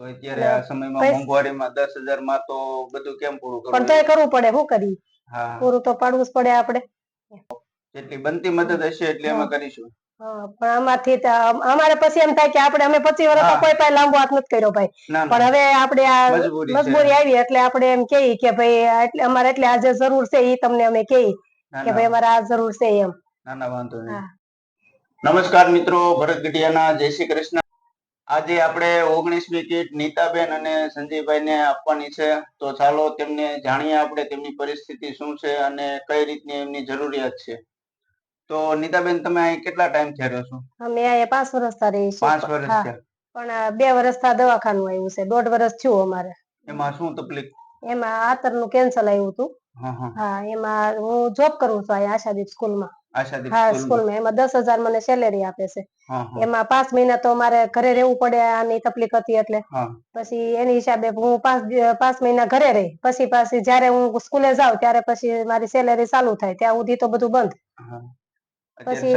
તો અત્યારે આ સમયમાં મોંઘવારીમાં દસ હજારમાં તો બધું કેમ પૂરું પણ કરવું તોય કરવું પડે શું કરી હા. પૂરું તો પાડવું જ પડે આપણે. જેટલી બનતી મદદ હશે એટલી અમે કરીશું. પણ આમાંથી અમારે પછી એમ થાય કે આપણે અમે પચીસ વર્ષ કોઈ પાસે લાંબો હાથ નથી કર્યો ભાઈ. પણ હવે આપણે આ મજબૂરી આવી એટલે આપણે એમ કહીએ કે ભાઈ એટલે અમારે એટલે આજે જરૂર છે એ તમને અમે કહીએ કે ભાઈ અમારે આ જરૂર છે એમ. ના ના વાંધો નહીં. નમસ્કાર મિત્રો ભરત ગઢિયાના જય શ્રી કૃષ્ણ. આજે આપણે ઓગણીસમી કીટ નીતાબેન અને સંજયભાઈ ને આપવાની છે. તો ચાલો તેમને જાણીએ આપણે તેમની પરિસ્થિતિ શું છે અને કઈ રીતની એમની જરૂરિયાત છે. તો નીતાબેન તમે અહીં કેટલા ટાઈમથી રહ્યો છો? અમે અહીંયા પાંચ વર્ષ રહી છીએ. પાંચ વર્ષ પણ બે વર્ષ થા દવાખાનું આવ્યું છે. દોઢ વર્ષ થયું અમારે. એમાં શું તકલીફ? એમાં આતરનું કેન્સર આવ્યું હતું. હા એમાં હું જોબ કરું છું અહીંયા આશાદીપ સ્કૂલમાં હા સ્કૂલમાં. એમાં દસ હજાર મને સેલેરી આપે છે. એમાં પાંચ મહિના તો મારે ઘરે રહેવું પડે આની તકલીફ હતી એટલે. પછી એની હિસાબે હું પાંચ પાંચ મહિના ઘરે રહી. પછી પાછી જયારે હું સ્કૂલે જાઉં ત્યારે પછી મારી સેલેરી ચાલુ થાય. ત્યાં સુધી તો બધું બંધ. પછી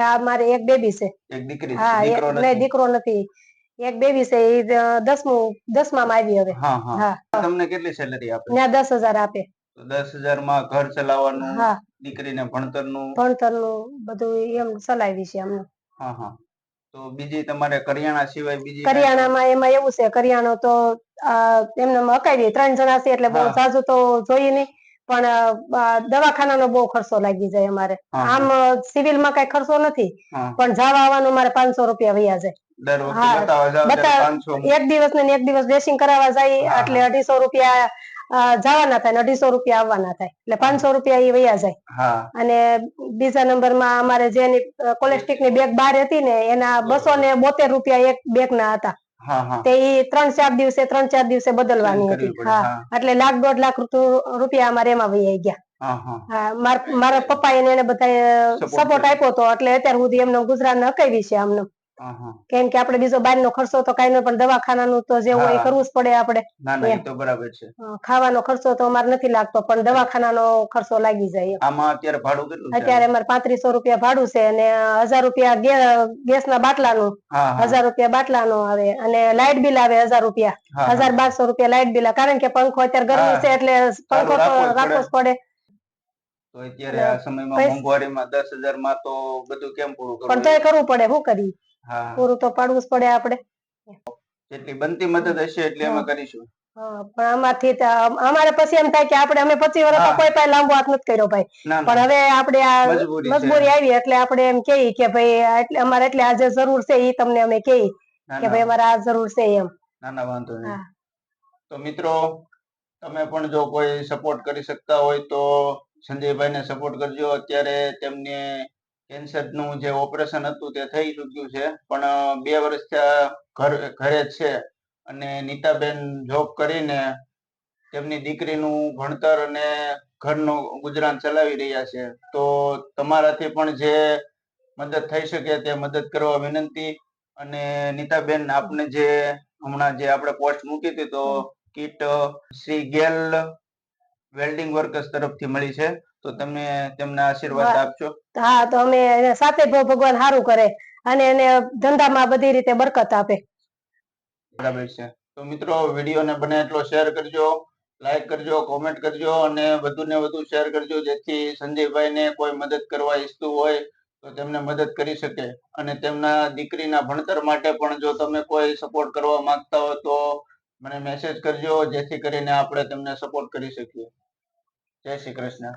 આ મારે એક બેબી છે. હા દીકરો નથી. એક બેબી છે એ દસમું દસમામાં આવી હવે. હા તમને કેટલી સેલરી આપે? ત્યાં દસ હજાર આપે. દસ હજારમાં ઘર ચલાવવાનું દીકરીને ભણતરનું? ભણતરનું બધું એમ ચલાવી છે અમને. હા હા. તો બીજી તમારે કરિયાણા સિવાય બીજી કરિયાણામાં એમાં એવું છે કરિયાણો તો આ એમને મકાઈ ત્રણ જણા છે એટલે બહુ હા. તો જોઈએ નહીં. પણ દવાખાનાનો બહુ ખર્ચો લાગી જાય અમારે. આમ આમ સિવિલમાં કઈ ખર્ચો નથી પણ જવા આવવાનું મારે પાંચસો રૂપિયા વૈયા જાય. એક દિવસ ને એક દિવસ ડ્રેસિંગ કરાવવા જાય એટલે અઢીસો રૂપિયા જવાના થાય અઢીસો રૂપિયા આવવાના થાય. એટલે પાંચસો રૂપિયા એ વૈયા જાય. અને બીજા નંબરમાં અમારે જેની કોલેસ્ટિકની બેગ બાર હતી ને એના બસો ને બોતેર રૂપિયા એક બેગ ના હતા. તે ઈ ત્રણ ચાર દિવસે ત્રણ ચાર દિવસે બદલવાની હતી. હા. એટલે લાખ દોઢ લાખ રૂપિયા અમારે એમાં વહી ગયા. હા મારા પપ્પા એને એને બધા સપોર્ટ. આપ્યો હતો એટલે અત્યાર સુધી એમને ગુજરાત નકાવી છે આમને. હા કેમ કે આપણે બીજો બહારનો ખર્ચો તો કઈ નહીં પણ દવાખાનાનું તો જે હોય એ કરવું જ પડે આપણે. ના ના એ તો બરાબર છે. ખાવાનો ખર્ચો તો અમારે નથી લાગતો પણ દવાખાનાનો ખર્ચો લાગી જાય આમાં અત્યારે ભાડું કેટલું અત્યારે અમારે પાંત્રીસો રૂપિયા ભાડું છે અને હજાર રૂપિયા ગેસ ના બાટલાનું. હા હા. હજાર રૂપિયા બાટલાનું આવે અને લાઇટ બિલ આવે હજાર રૂપિયા. હજાર બારસો રૂપિયા લાઇટ બિલ કારણ કે પંખો અત્યારે ગરમી છે એટલે પંખો તો રાખવો જ પડે. તો અત્યારે આ સમયમાં મોંઘવારીમાં દસ હજારમાં તો બધું કેમ પૂરું પણ તો કરવું? પડે શું કરી હા પૂરું તો પાડવું જ પડે આપણે. જેટલી બનતી મદદ હશે એટલી અમે કરીશું. પણ આમાંથી અમારે પછી એમ થાય કે આપણે અમે પચીસ વર્ષ કોઈ પાસે લાંબો હાથ નથી કર્યો ભાઈ. પણ હવે આપણે આ મજબૂરી આવી એટલે આપણે એમ કહીએ કે ભાઈ એટલે અમારે એટલે આજે જરૂર છે એ તમને અમે કહી કે ભાઈ અમારે આ જરૂર છે એમ. ના ના વાંધો નહીં. તો મિત્રો તમે પણ જો કોઈ સપોર્ટ કરી શકતા હોય તો સંજયભાઈને સપોર્ટ કરજો. અત્યારે તેમને કેન્સરનું જે ઓપરેશન હતું તે થઈ ચૂક્યું છે. પણ બે વર્ષ ઘર ઘરે જ છે. અને નીતાબેન જોબ કરીને તેમની દીકરીનું ભણતર અને ઘરનું ગુજરાન ચલાવી રહ્યા છે. તો તમારાથી પણ જે મદદ થઈ શકે તે મદદ કરવા વિનંતી અને નીતાબેન આપને જે હમણાં જે આપણે પોસ્ટ મૂકી હતી તો કીટ શ્રી ગેલ વેલ્ડિંગ વર્કર્સ તરફથી મળી છે. તો તમે તેમના આશીર્વાદ આપજો. હા તો અમે સાથે ભગવાન સારું કરે અને એને ધંધામાં બધી રીતે બરકત આપે. બરાબર છે. તો મિત્રો વિડીયોને બને એટલો શેર કરજો લાઈક કરજો કોમેન્ટ કરજો અને વધુ ને વધુ શેર કરજો જેથી સંજયભાઈને કોઈ મદદ કરવા ઈચ્છતું હોય તો તેમને મદદ કરી શકે. અને તેમના દીકરીના ભણતર માટે પણ જો તમે કોઈ સપોર્ટ કરવા માંગતા હો તો મને મેસેજ કરજો જેથી કરીને આપણે તેમને સપોર્ટ કરી શકીએ. જય શ્રી કૃષ્ણ.